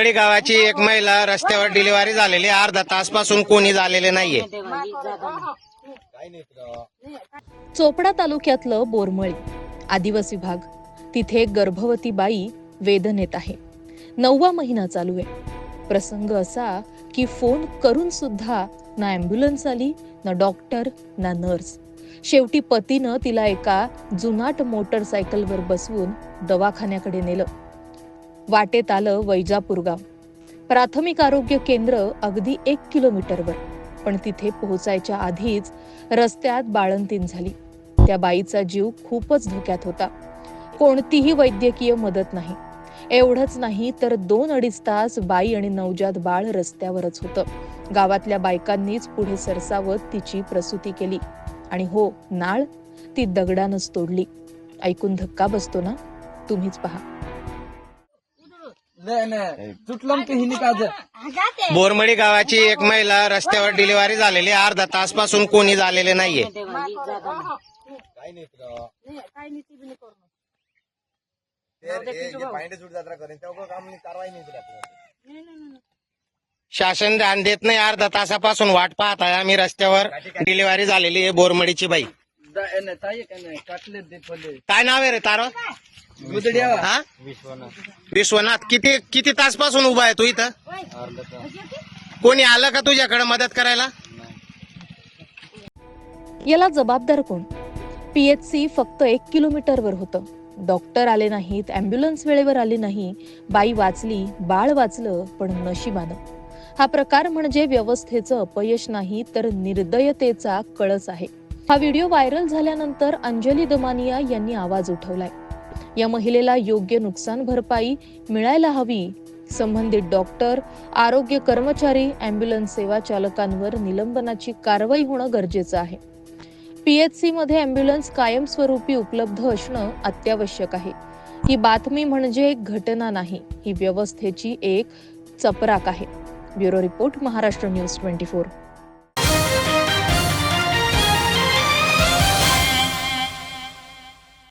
कळी गावाची एक महिला रस्त्यावर डिलिव्हरी झालेली अर्धा तासपासून कोणी झालेले नाहीये. चोपडा तालुक्यातलं बोरमळी आदिवासी भाग. तिथे एक गर्भवती बाई वेदनेत आहे. नववा महिना चालू आहे. प्रसंग असा की फोन करून सुद्धा ना ऍम्ब्युलन्स आली ना डॉक्टर ना नर्स. शेवटी पतीनं तिला एका जुनाट मोटरसायकलवर बसवून दवाखान्याकडे नेलं. वाटेत आलं वैजापूर गाव. प्राथमिक आरोग्य केंद्र अगदी एक किलोमीटरवर पण तिथे पोहोचायच्या आधीच रस्त्यात बाळंतीण झाली. त्या बाईचा जीव खूपच धोक्यात होता. कोणतीही वैद्यकीय मदत नाही. एवढंच नाही तर दोन अडीच तास बाई आणि नवजात बाळ रस्त्यावरच होतं. गावातल्या बायकांनीच पुढे सरसावत तिची प्रसूती केली. आणि हो नाळ ती दगडानच तोडली. ऐकून धक्का बसतो ना? तुम्हीच पहा. नाही नाही. तुटलं की हिनी काज बोरमडी गावाची एक महिला रस्त्यावर डिलिव्हरी झालेली. अर्धा तासपासून कोणी झालेले नाहीये. शासन ध्यान देत नाही. अर्धा तासापासून वाट पाहत आहे आम्ही रस्त्यावर डिलिव्हरी झालेली आहे बोरमडीची बाई. काय नाव आहे रे तारो? हा? विश्वनाथ. किती किती तासपासून उभा आहे तू इथं? कोणी आलं का तुझ्याकडे मदत करायला? याला जबाबदार कोण? पीएचसी फक्त एक किलोमीटरवर होतं. डॉक्टर आले नाहीत अँब्युलन्स वेळेवर आली नाही. बाई वाचली बाळ वाचलं पण नशिबानं. हा प्रकार म्हणजे व्यवस्थेचं अपयश नाही तर निर्दयतेचा कळस आहे. हा व्हिडिओ व्हायरल झाल्यानंतर अंजली दमानिया यांनी आवाज उठवलाय. या महिलेला योग्य नुकसान भरपाई मिळायला हवी. संबंधित डॉक्टर आरोग्य कर्मचारी अँब्युलन्स सेवा चालकांवर निलंबनाची कारवाई होणं गरजेचं आहे. पीएचसी मध्ये अँब्युलन्स कायमस्वरूपी उपलब्ध असणं अत्यावश्यक आहे. ही बातमी म्हणजे एक घटना नाही ही व्यवस्थेची एक चपराक आहे. Bureau report Maharashtra news twenty four.